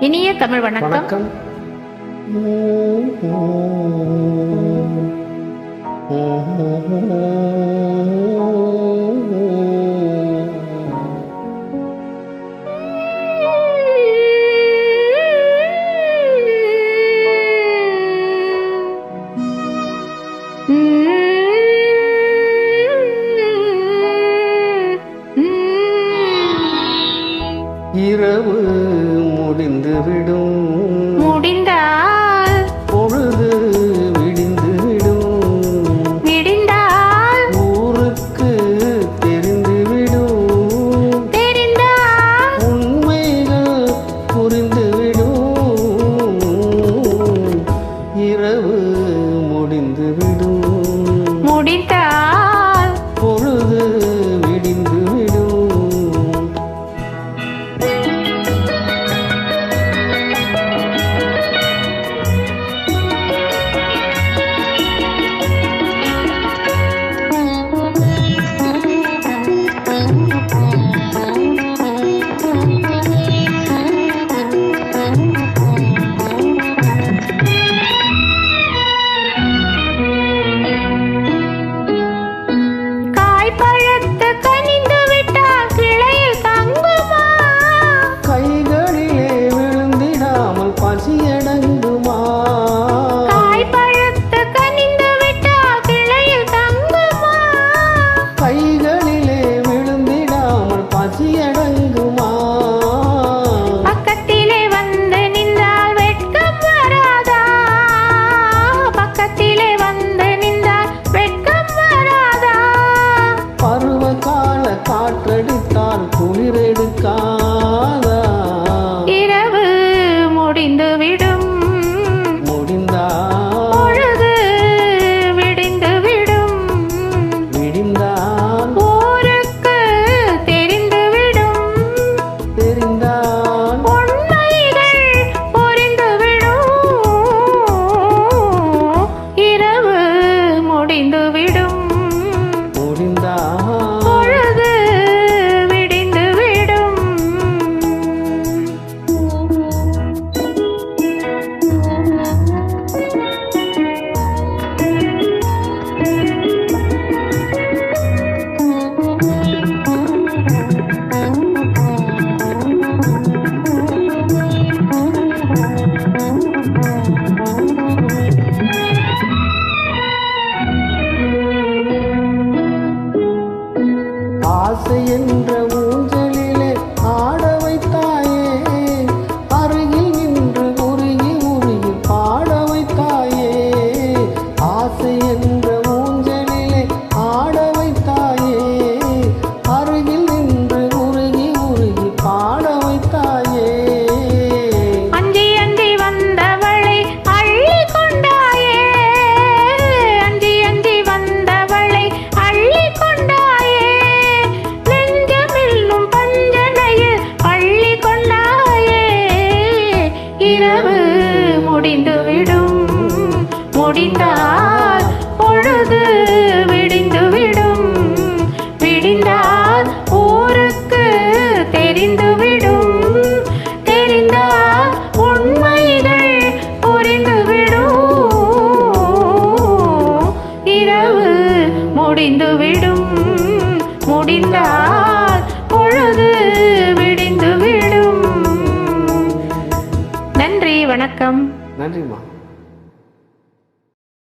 இனிய தமிழ் வணக்கம் Mm-hmm. விடும் முடிந்த விடிந்தால் பொழுது விடிந்துவிடும். விடிந்தால் ஊருக்கு தெரிந்துவிடும். தெரிந்தால் உண்மைகள் புரிந்துவிடும். இரவு முடிந்துவிடும். முடிந்தால் பொழுது விடிந்துவிடும். நன்றி வணக்கம். நன்றிம்மா.